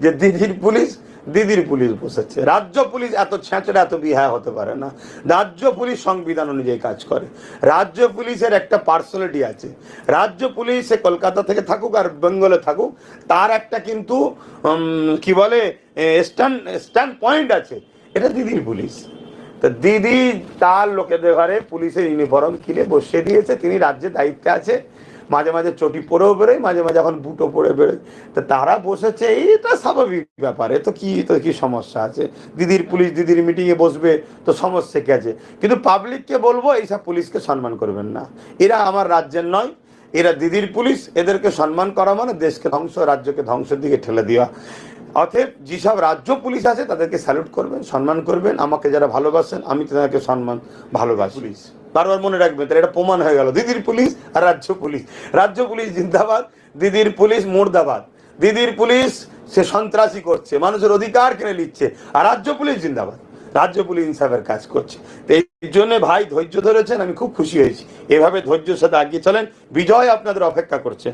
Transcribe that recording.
যে দিদির পুলিশ দিদির পুলিশ বসেছে। রাজ্য পুলিশ এত ছেঁচড়া এত বিহা হতে পারে না। রাজ্য পুলিশ সংবিধান অনুযায়ী কাজ করে। রাজ্য পুলিশের একটা পার্সোনালিটি আছে। রাজ্য পুলিশ কলকাতা থেকে থাকুক আর বেঙ্গলে থাকুক, তার একটা কিন্তু কি বলে স্ট্যান্ড স্ট্যান্ড পয়েন্ট আছে। এটা দিদির পুলিশ। তো দিদি তার লোকেদের ঘরে পুলিশের ইউনিফর্ম কিনে বসিয়ে দিয়েছে। তিনি রাজ্যের দায়িত্বে আছে। মাঝে মাঝে চটি পরেও বেরোয়, মাঝে মাঝে এখন বুটো পরে বেরোয়। তা তারা বসেছে এইটা স্বাভাবিক ব্যাপার। তো কি তো কি সমস্যা আছে? দিদির পুলিশ দিদির মিটিংয়ে বসবে, তো সমস্যা কে আছে? কিন্তু পাবলিককে বলব, এইসব পুলিশকে সম্মান করবেন না। এরা আমার রাজ্যের নয়, এরা দিদির পুলিশ, এদেরকে সম্মান করা মানে দেশকে ধ্বংস, রাজ্যকে ধ্বংসের দিকে ঠেলে দেওয়া। অতএব যেসব রাজ্য পুলিশ আছে তাদেরকে স্যালুট করবেন সম্মান করবেন আমাকে যারা ভালোবাসেন আমি তাদেরকে সম্মান ভালোবাসি। পুলিশ। বারবার মনে রাখবেন তাহলে এটা প্রমাণ হয়ে গেল। দিদির পুলিশ আর রাজ্য পুলিশ। রাজ্য পুলিশ জিন্দাবাদ দিদির পুলিশ মুর্দাবাদ। দিদির পুলিশ সে সন্ত্রাসী করছে মানুষের অধিকার কেড়ে নিচ্ছে আর রাজ্য পুলিশ জিন্দাবাদ। রাজ্য পুলিশ ইনসাফের কাজ করছে। তো এই জন্য ভাই ধৈর্য ধরেছেন আমি খুব খুশি হয়েছি। এভাবে ধৈর্যের সাথে আগিয়ে চলেন। বিজয় আপনাদের অপেক্ষা করছে।